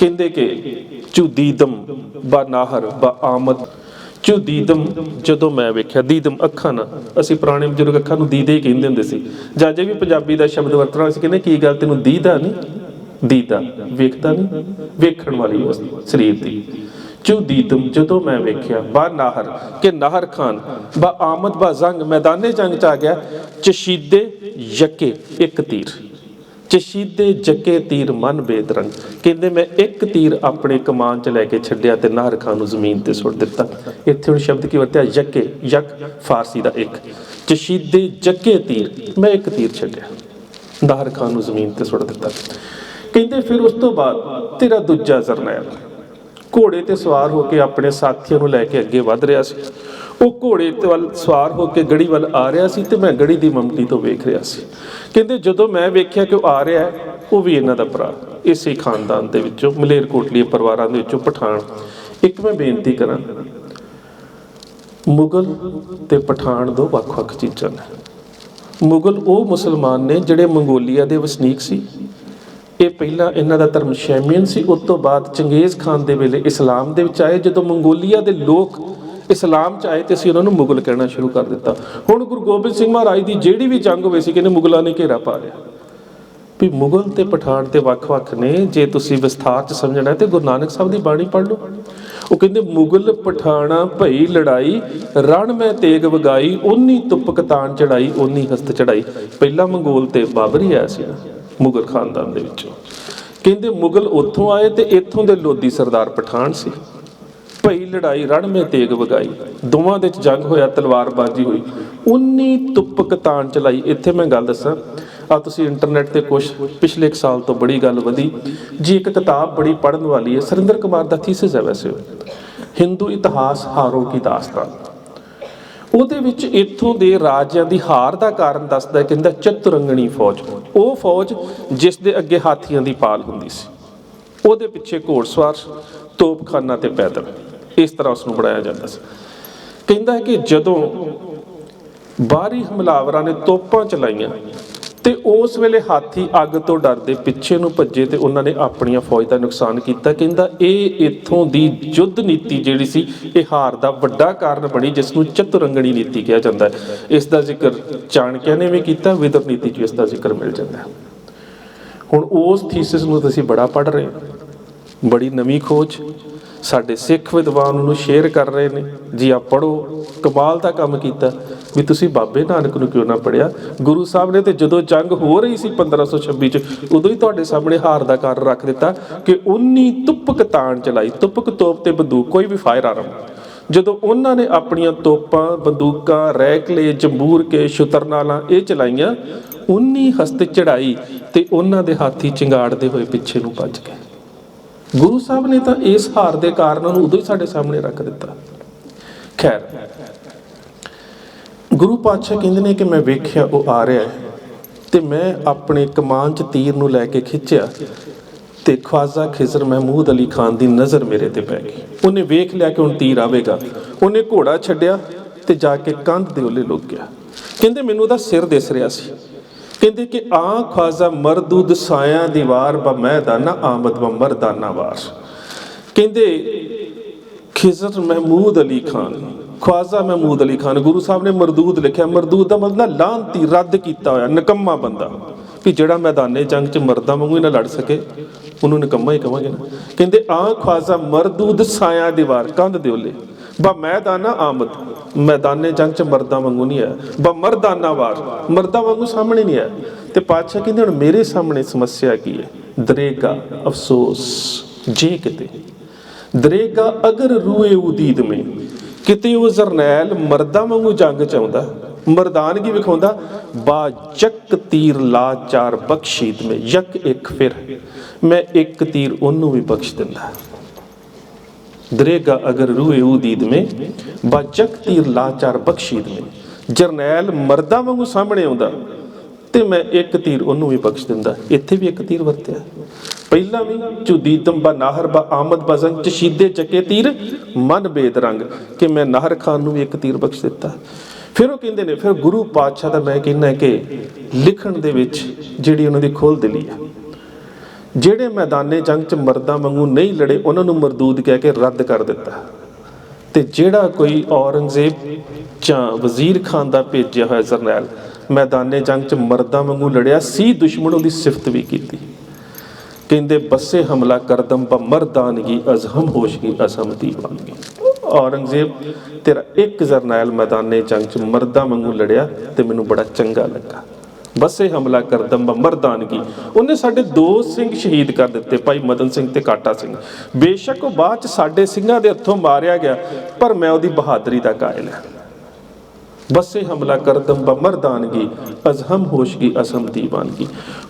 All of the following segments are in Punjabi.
ਕਹਿੰਦੇ ਕਿ ਚੁਦੀਦਮ ਬਾ ਨਾਹਰ ਬਾ ਆਮਦ। ਚੁਦੀਦਮ ਜਦੋਂ ਮੈਂ ਵੇਖਿਆ, ਦੀਦਮ ਅੱਖਾਂ ਨਾਲ। ਅਸੀਂ ਪੁਰਾਣੇ ਬਜ਼ੁਰਗ ਅੱਖਾਂ ਨੂੰ ਦੀਦੇ ਹੀ ਕਹਿੰਦੇ ਹੁੰਦੇ ਸੀ। ਜਾਂ ਜੇ ਵੀ ਪੰਜਾਬੀ ਦਾ ਸ਼ਬਦ ਵਰਤਣਾ ਸੀ ਕਹਿੰਦੇ ਕੀ ਗੱਲ ਤੈਨੂੰ ਦੀਦਾ ਨਹੀਂ? ਦੀਦਾ, ਵੇਖਦਾ ਨਹੀਂ? ਵੇਖਣ ਵਾਲੀ ਸਰੀਰ ਦੀ। ਚੁਦੀਦਮ ਜਦੋਂ ਮੈਂ ਵੇਖਿਆ, ਬਾ ਨਾਹਰ ਕਿ ਨਾਹਰ ਖਾਨ, ਬਾ ਆਮਦ ਬਾ ਜ਼ੰਗ, ਮੈਦਾਨੇ ਜੰਗ ਚ ਆ ਗਿਆ, ਚਸ਼ੀਦੇ ਯਕੇ ਇੱਕ ਤੀਰ। ਚਸ਼ੀਦੇ ਜੱਕੇ ਤੀਰ ਮਨ ਬੇਦਰੰਗ ਕਹਿੰਦੇ, ਮੈਂ ਇੱਕ ਤੀਰ ਆਪਣੇ ਕਮਾਨ ਚ ਲੈ ਕੇ ਛੱਡਿਆ ਤੇ ਨਾਹਰ ਖਾਨ ਨੂੰ ਜ਼ਮੀਨ ਤੇ ਸੁੱਟ ਦਿੱਤਾ। ਇੱਥੇ ਹੁਣ ਸ਼ਬਦ ਕੀ ਵਰਤਿਆ? ਯਕੇ, ਯਕ, ਫਾਰਸੀ ਦਾ ਇੱਕ। ਚਸ਼ੀਦੇ ਜੱਕੇ ਤੀਰ, ਮੈਂ ਇੱਕ ਤੀਰ ਛੱਡਿਆ। ਨਾਹਰ ਖਾਨ ਨੂੰ ਜ਼ਮੀਨ ਤੇ ਸੁੱਟ ਦਿੱਤਾ। ਕਹਿੰਦੇ, ਫਿਰ ਉਸ ਤੋਂ ਬਾਅਦ ਤੇਰਾ ਦੂਜਾ ਜਰਨੈਲ। ਘੋੜੇ ਤੇ ਸਵਾਰ ਹੋ ਕੇ ਆਪਣੇ ਸਾਥੀਆਂ ਨੂੰ ਲੈ ਕੇ ਅੱਗੇ ਵਧ ਰਿਹਾ ਸੀ। ਉਹ ਘੋੜੇ ਤੇ ਵੱਲ ਸਵਾਰ ਹੋ ਕੇ ਗੜੀ ਵੱਲ ਆ ਰਿਹਾ ਸੀ ਤੇ ਮੈਂ ਗੜੀ ਦੀ ਮਮਟੀ ਤੋਂ ਵੇਖ ਰਿਹਾ ਸੀ। ਕਹਿੰਦੇ ਜਦੋਂ ਮੈਂ ਵੇਖਿਆ ਕਿ ਉਹ ਆ ਰਿਹਾ ਉਹ ਵੀ ਇਹਨਾਂ ਦਾ ਭਰਾ। ਇਸੇ ਖਾਨਦਾਨ ਦੇ ਵਿੱਚੋਂ ਮਲੇਰਕੋਟਲੀ ਪਰਿਵਾਰਾਂ ਦੇ ਵਿੱਚੋਂ ਪਠਾਨ। ਇੱਕ ਮੈਂ ਬੇਨਤੀ ਕਰਾਂ, ਮੁਗਲ ਤੇ ਪਠਾਨ ਦੋ ਵੱਖ-ਵੱਖ ਚੀਜ਼ਾਂ ਨੇ। ਮੁਗਲ ਉਹ ਮੁਸਲਮਾਨ ਨੇ ਜਿਹੜੇ ਮੰਗੋਲੀਆ ਦੇ ਵਸਨੀਕ ਸੀ। ਇਹ ਪਹਿਲਾਂ ਇਹਨਾਂ ਦਾ ਧਰਮ ਸ਼ੈਮੀਅਨ ਸੀ, ਉਸ ਤੋਂ ਬਾਅਦ ਚੰਗੇਜ਼ ਖਾਨ ਦੇ ਵੇਲੇ ਇਸਲਾਮ ਦੇ ਵਿੱਚ ਆਏ। ਜਦੋਂ ਮੰਗੋਲੀਆ ਦੇ ਲੋਕ ਇਸਲਾਮ ਚ ਆਏ ਤੇ ਅਸੀਂ ਉਹਨਾਂ ਨੂੰ ਮੁਗਲ ਕਹਿਣਾ ਸ਼ੁਰੂ ਕਰ ਦਿੱਤਾ। ਹੁਣ ਗੁਰੂ ਗੋਬਿੰਦ ਸਿੰਘ ਮਹਾਰਾਜ ਦੀ ਜਿਹੜੀ ਵੀ ਜੰਗ ਹੋਵੇ ਸੀ ਕਹਿੰਦੇ ਮੁਗਲਾਂ ਨੇ ਘੇਰਾ ਪਾ ਲਿਆ। ਵੀ ਮੁਗਲ ਤੇ ਪਠਾਨ ਤੇ ਵੱਖ-ਵੱਖ ਨੇ ਜੇ ਤੁਸੀਂ ਵਿਸਥਾਰ ਚ ਸਮਝਣਾ ਹੈ ਤੇ ਗੁਰੂ ਨਾਨਕ ਸਾਹਿਬ ਦੀ ਬਾਣੀ ਪੜ੍ਹ ਲਓ। ਉਹ ਕਹਿੰਦੇ ਮੁਗਲ ਪਠਾਣਾ ਭਈ ਲੜਾਈ ਰਣ ਮੈਂ ਤੇਗ ਵਗਾਈ ਓਨੀ ਤੁਪਕ ਕਤਾਨ ਚੜਾਈ ਓਨੀ ਹਸਤ ਚੜਾਈ। ਪਹਿਲਾ ਮੰਗੋਲ ਤੇ ਬਾਬਰੀ ਆਇਆ ਸੀ ਨਾ, ਮੁਗਲ ਖਾਨਦਾਨ ਦੇ ਵਿੱਚੋਂ। ਕਹਿੰਦੇ ਮੁਗਲ ਉੱਥੋਂ ਆਏ ਤੇ ਇੱਥੋਂ ਦੇ ਲੋਧੀ ਸਰਦਾਰ ਪਠਾਨ ਸੀ। ਭਈ ਲੜਾਈ ਰਣ ਮੇ ਤੇਗ ਵਗਾਈ। ਦੋਵਾਂ ਦੇ ਵਿੱਚ ਜੰਗ ਹੋਇਆ ਤਲਵਾਰਬਾਜ਼ੀ ਹੋਈ। 19 ਤੁਪਕ ਤਾਣ ਚਲਾਈ। ਇੱਥੇ ਮੈਂ ਗੱਲ ਦੱਸਾਂ ਆ ਤੁਸੀਂ ਇੰਟਰਨੈਟ ਤੇ ਕੁਝ ਪਿਛਲੇ ਇੱਕ ਸਾਲ ਤੋਂ ਬੜੀ ਗੱਲ ਵਧੀ। ਜੀ ਇੱਕ ਕਿਤਾਬ ਬੜੀ ਪੜਨ ਵਾਲੀ ਹੈ ਸਰਿੰਦਰ ਕੁਮਾਰ ਦਾ ਥੀਸਿਸ ਹੈ ਵੈਸੇ। ਹਿੰਦੂ ਇਤਿਹਾਸ ਹਾਰੋ ਕੀ ਦਾਸਤਾਨ। ਉਹਦੇ ਵਿੱਚ ਇੱਥੋਂ ਦੇ ਰਾਜਿਆਂ ਦੀ ਹਾਰ ਦਾ ਕਾਰਨ ਦੱਸਦਾ ਹੈ, ਕਹਿੰਦਾ ਚਤੁਰੰਗਣੀ ਫੌਜ। ਉਹ ਫੌਜ ਜਿਸ ਦੇ ਅੱਗੇ ਹਾਥੀਆਂ ਦੀ ਪਾਲ ਹੁੰਦੀ ਸੀ। ਉਹਦੇ ਪਿੱਛੇ ਘੋੜਸਵਾਰ ਤੋਪਖਾਨਾ ਤੇ ਪੈਦਲ। ਇਸ ਤਰ੍ਹਾਂ ਉਸ ਨੂੰ ਬਣਾਇਆ ਜਾਂਦਾ ਸੀ। ਕਹਿੰਦਾ ਹੈ ਕਿ ਜਦੋਂ ਬਾਹਰੀ ਹਮਲਾਵਰਾਂ ਨੇ ਤੋਪਾਂ ਚਲਾਈਆਂ ਤੇ ਉਸ ਵੇਲੇ ਹਾਥੀ ਅੱਗ ਤੋਂ ਡਰਦੇ ਪਿੱਛੇ ਨੂੰ ਭੱਜੇ ਤੇ ਉਹਨਾਂ ਨੇ ਆਪਣੀਆਂ ਫੌਜ ਦਾ ਨੁਕਸਾਨ ਕੀਤਾ। ਕਹਿੰਦਾ ਇਹ ਇੱਥੋਂ ਦੀ ਯੁੱਧ ਨੀਤੀ ਜਿਹੜੀ ਸੀ, ਇਹ ਹਾਰ ਦਾ ਵੱਡਾ ਕਾਰਨ ਬਣੀ ਜਿਸ ਨੂੰ ਚਤੁਰੰਗਣੀ ਨੀਤੀ ਕਿਹਾ ਜਾਂਦਾ ਹੈ। ਇਸ ਦਾ ਜ਼ਿਕਰ ਚਾਣਕਿਆ ਨੇ ਵੀ ਕੀਤਾ, ਵਿਦਰ ਨੀਤੀ 'ਚ ਇਸ ਦਾ ਜ਼ਿਕਰ ਮਿਲ ਜਾਂਦਾ ਹੈ। ਹੁਣ ਉਸ ਥੀਸਿਸ ਨੂੰ ਤੁਸੀਂ ਬੜਾ ਪੜ੍ਹ ਰਹੇ ਹੋ। ਬੜੀ ਨਵੀਂ ਖੋਜ ਸਾਡੇ ਸਿੱਖ ਵਿਦਵਾਨ ਉਹਨੂੰ ਸ਼ੇਅਰ ਕਰ ਰਹੇ ਨੇ। ਜੀ ਆ ਪੜੋ ਕਮਾਲ ਦਾ ਕੰਮ ਕੀਤਾ। ਵੀ ਤੁਸੀਂ ਬਾਬੇ ਨਾਨਕ ਨੂੰ ਕਿਉਂ ਨਾ ਪੜਿਆ ਗੁਰੂ ਸਾਹਿਬ ਨੇ ਤੇ ਜਦੋਂ ਜੰਗ ਹੋ ਰਹੀ ਸੀ 1526 ਚ, ਉਦੋਂ ਹੀ ਤੁਹਾਡੇ ਸਾਹਮਣੇ ਹਾਰ ਦਾ ਕਾਰਨ ਰੱਖ ਦਿੱਤਾ ਕਿ 19 ਤੁਪਕ ਤਾਣ ਚਲਾਈ। ਤੁਪਕ ਤੋਪ ਤੇ ਬੰਦੂਕ, ਕੋਈ ਵੀ ਫਾਇਰ ਆਰਮ ਜਦੋਂ ਉਹਨਾਂ ਨੇ ਆਪਣੀਆਂ ਤੋਪਾਂ, ਬੰਦੂਕਾਂ, ਰੈਕਲੇ, ਜੰਬੂਰ ਕੇ ਸ਼ੁਤਰਨਾਲਾਂ ਇਹ ਚਲਾਈਆਂ 19 ਹਸਤ ਚੜਾਈ ਤੇ ਉਹਨਾਂ ਦੇ ਹਾਥੀ ਚਿੰਗਾੜਦੇ ਹੋਏ ਪਿੱਛੇ ਨੂੰ ਭੱਜ ਗਏ। ਗੁਰੂ ਸਾਹਿਬ ਨੇ ਤਾਂ ਇਸ ਹਾਰ ਦੇ ਕਾਰਨਾਂ ਨੂੰ ਉਦੋਂ ਹੀ ਸਾਡੇ ਸਾਹਮਣੇ ਰੱਖ ਦਿੱਤਾ। ਖੈਰ, ਗੁਰੂ ਪਾਤਸ਼ਾਹ ਕਹਿੰਦੇ ਨੇ ਕਿ ਮੈਂ ਵੇਖਿਆ ਉਹ ਆ ਰਿਹਾ ਹੈ ਤੇ ਮੈਂ ਆਪਣੇ ਕਮਾਨ ਚ ਤੀਰ ਨੂੰ ਲੈ ਕੇ ਖਿੱਚਿਆ ਤੇ ਖਵਾਜਾ ਖਿਜ਼ਰ ਮਹਿਮੂਦ ਅਲੀ ਖਾਨ ਦੀ ਨਜ਼ਰ ਮੇਰੇ ਤੇ ਪੈ ਗਈ। ਉਹਨੇ ਵੇਖ ਲਿਆ ਕਿ ਹੁਣ ਤੀਰ ਆਵੇਗਾ। ਉਹਨੇ ਘੋੜਾ ਛੱਡਿਆ ਤੇ ਜਾ ਕੇ ਕੰਧ ਦੇ ਉੱਲੇ ਲੁਕ ਗਿਆ। ਕਹਿੰਦੇ ਮੈਨੂੰ ਉਹਦਾ ਸਿਰ ਦਿਸ ਰਿਹਾ ਸੀ। ਕਹਿੰਦੇ ਕਿ ਆ ਖਵਾਜਾ ਮਰਦੂਦ ਸਾਇਆ ਦੀਵਾਰ ਬ ਮੈਦਾਨਾ, ਆਮਦ ਬ ਮਰਦਾਨਾ ਵਾਰ। ਕਹਿੰਦੇ, ਖਿਜ਼ਰ ਮਹਿਮੂਦ ਅਲੀ ਖਾਨ ਖਵਾਜਾ ਮਹਿਮੂਦ ਅਲੀ ਖਾਨ, ਗੁਰੂ ਸਾਹਿਬ ਨੇ ਮਰਦੂਦ ਲਿਖਿਆ, ਮਰਦੂਦ ਦਾ ਮਤਲਬ ਲਾਂਤੀ ਰੱਦ ਕੀਤਾ ਹੋਇਆ, ਨਿਕੰਮਾ ਬੰਦਾ, ਵੀ ਜਿਹੜਾ ਮੈਦਾਨੇ ਜੰਗ 'ਚ ਮਰਦਾਂ ਵਾਂਗੂ ਹੀ ਨਾ ਲੜ ਸਕੇ, ਉਹਨੂੰ ਨਿਕੰਮਾ ਹੀ ਕਵਾਂਗੇ ਨਾ। ਕਹਿੰਦੇ ਆ ਖਵਾਜਾ ਮਰਦੂਦ ਸਾਇਆ ਦੀਵਾਰ ਕੰਧ ਦੇ ਉੱਲੇ। ਬਾ ਮੈਦਾਨਾ ਆਮਦ, ਮੈਦਾਨੇ ਜੰਗ 'ਚ ਮਰਦਾਂ ਵਾਂਗੂ ਨਹੀਂ ਆਇਆ ਬਾ ਮਰਦਾਨਾ ਵਾਰ, ਮਰਦਾਂ ਵਾਂਗੂ ਸਾਹਮਣੇ ਨਹੀਂ ਆਇਆ ਤੇ ਪਾਤਸ਼ਾਹ ਕਹਿੰਦੇ ਹੁਣ ਮੇਰੇ ਸਾਹਮਣੇ ਸਮੱਸਿਆ ਕੀ ਹੈ? ਦਰੇਗਾ ਅਫਸੋਸ, ਜੇ ਕਿਤੇ। ਦਰੇਗਾ ਅਗਰ ਰੂਏ ਉਦੀਦ ਮੇ, ਕਿਤੇ ਉਹ ਜਰਨੈਲ ਮਰਦਾਂ ਵਾਂਗੂ ਜੰਗ ਚ ਆਉਂਦਾ ਮਰਦਾਨਗੀ ਵਿਖਾਉਂਦਾ? ਬਾ ਜਕ ਤੀਰ ਲਾ ਚਾਰ ਬਖਸ਼ੀਦ ਮੇ, ਯਕ ਇੱਕ ਫਿਰ। ਮੈਂ ਇੱਕ ਤੀਰ ਉਹਨੂੰ ਵੀ ਬਖਸ਼ ਦਿੰਦਾ। ਦਰੇਗਾ ਅਗਰ ਰੂਏ ਉਦੀਦ ਮੇ, ਬਾ ਤੀਰ ਲਾਚਾਰ ਬਖਸ਼ੀਦ ਮੇ। ਜਰਨੈਲ ਮਰਦਾਂ ਵਾਂਗੂ ਸਾਹਮਣੇ ਆਉਂਦਾ, ਤੇ ਮੈਂ ਇੱਕ ਤੀਰ ਉਹਨੂੰ ਵੀ ਬਖਸ਼ ਦਿੰਦਾ। ਇੱਥੇ ਵੀ ਇੱਕ ਤੀਰ ਵਰਤਿਆ। ਪਹਿਲਾਂ ਵੀ ਚੁਦੀਦਮ ਬਾ ਨਾਹਰ ਬਾ ਆਮਦ ਬਜ਼ਨ ਚਸ਼ੀਦੇ ਚੱਕੇ ਤੀਰ, ਮਨ ਬੇਦ ਰੰਗ ਕਿ ਮੈਂ ਨਾਹਰ ਖਾਨ ਨੂੰ ਵੀ ਇੱਕ ਤੀਰ ਬਖਸ਼ ਦਿੱਤਾ। ਫਿਰ ਉਹ ਕਹਿੰਦੇ ਨੇ, ਫਿਰ ਗੁਰੂ ਪਾਤਸ਼ਾਹ ਦਾ ਮੈਂ ਕਹਿੰਦਾ ਕਿ ਲਿਖਣ ਦੇ ਵਿੱਚ ਜਿਹੜੀ ਉਹਨਾਂ ਦੀ ਖੋਲ ਦਿਲੀ ਆ। ਜਿਹੜੇ ਮੈਦਾਨੇ ਜੰਗ 'ਚ ਮਰਦਾਂ ਵਾਂਗੂ ਨਹੀਂ ਲੜੇ, ਉਹਨਾਂ ਨੂੰ ਮਰਦੂਦ ਕਹਿ ਕੇ ਰੱਦ ਕਰ ਦਿੱਤਾ। ਤੇ ਜਿਹੜਾ ਕੋਈ ਔਰੰਗਜ਼ੇਬ ਜਾਂ ਵਜ਼ੀਰ ਖਾਨ ਦਾ ਭੇਜਿਆ ਹੋਇਆ ਜਰਨੈਲ ਮੈਦਾਨੇ ਜੰਗ 'ਚ ਮਰਦਾਂ ਵਾਂਗੂ ਲੜਿਆ, ਸੀ ਦੁਸ਼ਮਣ ਉਹਦੀ ਸਿਫਤ ਵੀ ਕੀਤੀ। ਕਹਿੰਦੇ, ਬੱਸੇ ਹਮਲਾ ਕਰਦਮ ਬ ਮਰਦਾਨਗੀ, ਅਜ਼ਹਮ ਹੋਸ਼ਗੀ ਅਸਮ ਦੀਵਾਨਗੀ। ਔਰੰਗਜ਼ੇਬ, ਤੇਰਾ ਇੱਕ ਜਰਨੈਲ ਮੈਦਾਨੇ ਜੰਗ 'ਚ ਮਰਦਾਂ ਵਾਂਗੂ ਲੜਿਆ ਤੇ ਮੈਨੂੰ ਬੜਾ ਚੰਗਾ ਲੱਗਾ। ਬੱਸੇ ਹਮਲਾ ਕਰਦਮ ਬ ਮਰਦਾਨਗੀ ਉਹਨੇ ਸਾਡੇ ਦੋ ਸਿੰਘ ਸ਼ਹੀਦ ਕਰ ਦਿੱਤੇ, ਭਾਈ ਮਦਨ ਸਿੰਘ ਤੇ ਕਾਟਾ ਸਿੰਘ। ਬੇਸ਼ੱਕ ਉਹ ਬਾਅਦ ਚ ਸਾਡੇ ਸਿੰਘਾਂ ਦੇ ਹੱਥੋਂ ਮਾਰਿਆ ਗਿਆ, ਪਰ ਮੈਂ ਉਹਦੀ ਬਹਾਦਰੀ ਦਾ ਕਾਇਲ ਹਾਂ। ਬੱਸੇ ਹਮਲਾ ਕਰ ਬ ਮਰਦਾਨਗੀ ਅਜ਼ਹਮ ਹੋਸ਼ਗੀ ਅਸਮ ਦੀਵਾਨਗੀ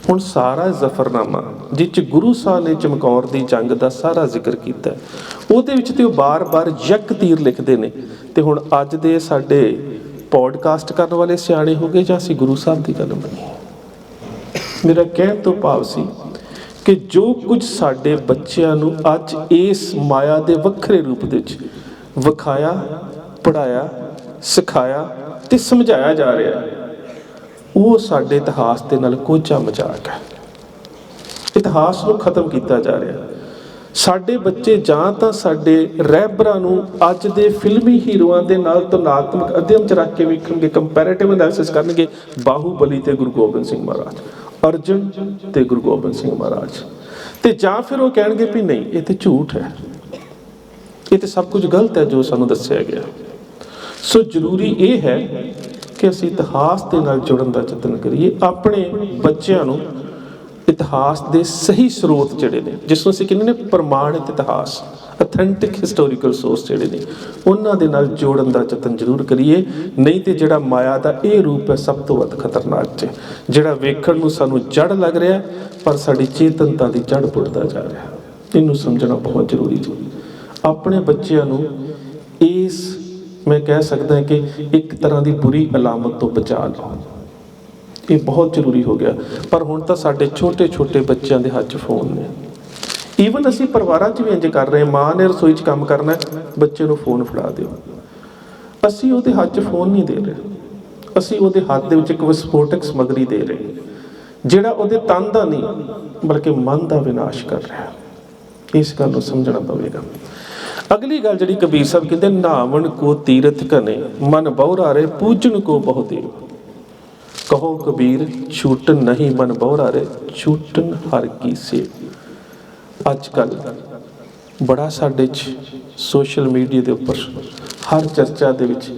ਹੁਣ ਸਾਰਾ ਜ਼ਫਰਨਾਮਾ, ਜਿਹ ਚ ਗੁਰੂ ਸਾਹਿਬ ਨੇ ਚਮਕੌਰ ਦੀ ਜੰਗ ਦਾ ਸਾਰਾ ਜ਼ਿਕਰ ਕੀਤਾ, ਉਹਦੇ ਵਿੱਚ ਤੇ ਉਹ ਬਾਰ-ਬਾਰ ਯਕ ਤੀਰ ਲਿਖਦੇ ਨੇ। ਤੇ ਹੁਣ ਅੱਜ ਦੇ ਸਾਡੇ ਪੋਡਕਾਸਟ ਕਰਨ ਵਾਲੇ ਸਿਆਣੇ ਹੋ ਗਏ ਜਾਂ ਅਸੀਂ ਗੁਰੂ ਸਾਹਿਬ ਦੀ ਗੱਲ ਮੰਨੀਏ? ਮੇਰਾ ਕਹਿਣ ਤੋਂ ਭਾਵ ਸੀ ਕਿ ਜੋ ਕੁਝ ਸਾਡੇ ਬੱਚਿਆਂ ਨੂੰ ਅੱਜ ਇਸ ਮਾਇਆ ਦੇ ਵੱਖਰੇ ਰੂਪ ਦੇ ਵਿੱਚ ਵਿਖਾਇਆ ਪੜਾਇਆ ਸਿਖਾਇਆ ਤੇ ਸਮਝਾਇਆ ਜਾ ਰਿਹਾ ਉਹ ਸਾਡੇ ਇਤਿਹਾਸ ਦੇ ਨਾਲ ਕੋਚਾ ਮਜ਼ਾਕ ਹੈ। ਇਤਿਹਾਸ ਨੂੰ ਖਤਮ ਕੀਤਾ ਜਾ ਰਿਹਾ ਸਾਡੇ ਬੱਚੇ ਜਾਂ ਤਾਂ ਸਾਡੇ ਰਹਿਬਰਾਂ ਨੂੰ ਅੱਜ ਦੇ ਫਿਲਮੀ ਹੀਰੋਆਂ ਦੇ ਨਾਲ ਤੁਲਨਾਤਮਕ ਅਧਿਅਮ ਚ ਰੱਖ ਕੇ ਵੇਖਣਗੇ ਕੰਪੈਰੀਟਿਵ ਐਨਾਲਿਸਿਸ ਕਰਨਗੇ, ਬਾਹੂਬਲੀ ਤੇ ਗੁਰੂ ਗੋਬਿੰਦ ਸਿੰਘ ਮਹਾਰਾਜ, ਅਰਜਨ ਤੇ ਗੁਰੂ ਗੋਬਿੰਦ ਸਿੰਘ ਮਹਾਰਾਜ। ਤੇ ਜਾਂ ਫਿਰ ਉਹ ਕਹਿਣਗੇ ਵੀ ਨਹੀਂ, ਇਹ ਤੇ ਝੂਠ ਹੈ। ਇਹ ਤੇ ਸਭ ਕੁਝ ਗਲਤ ਹੈ ਜੋ ਸਾਨੂੰ ਦੱਸਿਆ ਗਿਆ। ਸੋ ਜ਼ਰੂਰੀ ਇਹ ਹੈ ਕਿ ਅਸੀਂ ਇਤਿਹਾਸ ਦੇ ਨਾਲ ਜੁੜਨ ਦਾ ਯਤਨ ਕਰੀਏ, ਆਪਣੇ ਬੱਚਿਆਂ ਨੂੰ ਇਤਿਹਾਸ ਦੇ ਸਹੀ ਸਰੋਤ ਜਿਹੜੇ ਨੇ, ਜਿਸ ਨੂੰ ਅਸੀਂ ਕਹਿੰਦੇ ਨੇ ਪ੍ਰਮਾਣਿਤ ਇਤਿਹਾਸ ਅਥੈਂਟਿਕ ਹਿਸਟੋਰੀਕਲ ਸੋਰਸ ਜਿਹੜੇ ਨੇ, ਉਹਨਾਂ ਦੇ ਨਾਲ ਜੋੜਨ ਦਾ ਯਤਨ ਜ਼ਰੂਰ ਕਰੀਏ। ਨਹੀਂ ਤੇ ਜਿਹੜਾ ਮਾਇਆ ਦਾ ਇਹ ਰੂਪ ਹੈ ਸਭ ਤੋਂ ਵੱਧ ਖਤਰਨਾਕ ਹੈ ਜਿਹੜਾ ਵੇਖਣ ਨੂੰ ਸਾਨੂੰ ਜੜ ਲੱਗ ਰਿਹਾ ਪਰ ਸਾਡੀ ਚੇਤਨਤਾ ਦੀ ਜੜ ਪੁੱਟਦਾ ਜਾ ਰਿਹਾ ਇਹਨੂੰ ਸਮਝਣਾ ਬਹੁਤ ਜ਼ਰੂਰੀ ਹੈ। ਆਪਣੇ ਬੱਚਿਆਂ ਨੂੰ ਇਸ, ਮੈਂ ਕਹਿ ਸਕਦਾ ਕਿ ਇੱਕ ਤਰ੍ਹਾਂ ਦੀ ਬੁਰੀ ਅਲਾਮਤ ਤੋਂ ਬਚਾ ਲਓ। ਇਹ ਬਹੁਤ ਜ਼ਰੂਰੀ ਹੋ ਗਿਆ। ਪਰ ਹੁਣ ਤਾਂ ਸਾਡੇ ਛੋਟੇ ਛੋਟੇ ਬੱਚਿਆਂ ਦੇ ਹੱਥ 'ਚ ਫੋਨ ਨੇ। ਈਵਨ ਅਸੀਂ ਪਰਿਵਾਰਾਂ 'ਚ ਵੀ ਇੰਜ ਕਰ ਰਹੇ ਮਾਂ ਨੇ ਰਸੋਈ 'ਚ ਕੰਮ ਕਰਨਾ ਬੱਚੇ ਨੂੰ ਫੋਨ ਫੜਾ ਦਿਓ। ਅਸੀਂ ਉਹਦੇ ਹੱਥ 'ਚ ਫੋਨ ਨਹੀਂ ਦੇ ਰਹੇ। ਅਸੀਂ ਉਹਦੇ ਹੱਥ ਦੇ ਵਿੱਚ ਇੱਕ ਵਿਸਫੋਟਕ ਸਮੱਗਰੀ ਦੇ ਰਹੇ ਜਿਹੜਾ ਉਹਦੇ ਤਨ ਦਾ ਨਹੀਂ, ਬਲਕਿ ਮਨ ਦਾ ਵਿਨਾਸ਼ ਕਰ ਰਿਹਾ ਇਸ ਗੱਲ ਨੂੰ ਸਮਝਣਾ ਪਵੇਗਾ। ਅਗਲੀ ਗੱਲ ਜਿਹੜੀ ਕਬੀਰ ਸਾਹਿਬ ਕਹਿੰਦੇ, ਨਾਵਣ ਕੋ ਤੀਰਥ ਕਨੇ ਮਨ ਬਹੁਰਾਰੇ ਪੂਜਣ ਕੋ ਬਹੁ ਕਹੋ ਕਬੀਰ ਛੂਟਨ ਨਹੀਂ ਮਨ ਬਹੁਰਾਰੇ ਛੂਟਨ ਹਰ ਕੀ ਸੇ। ਅੱਜ ਕੱਲ ਬੜਾ ਸਾਡੇ ਚ ਸੋਸ਼ਲ ਮੀਡੀਆ ਦੇ ਉੱਪਰ ਹਰ ਚਰਚਾ ਦੇ ਵਿੱਚ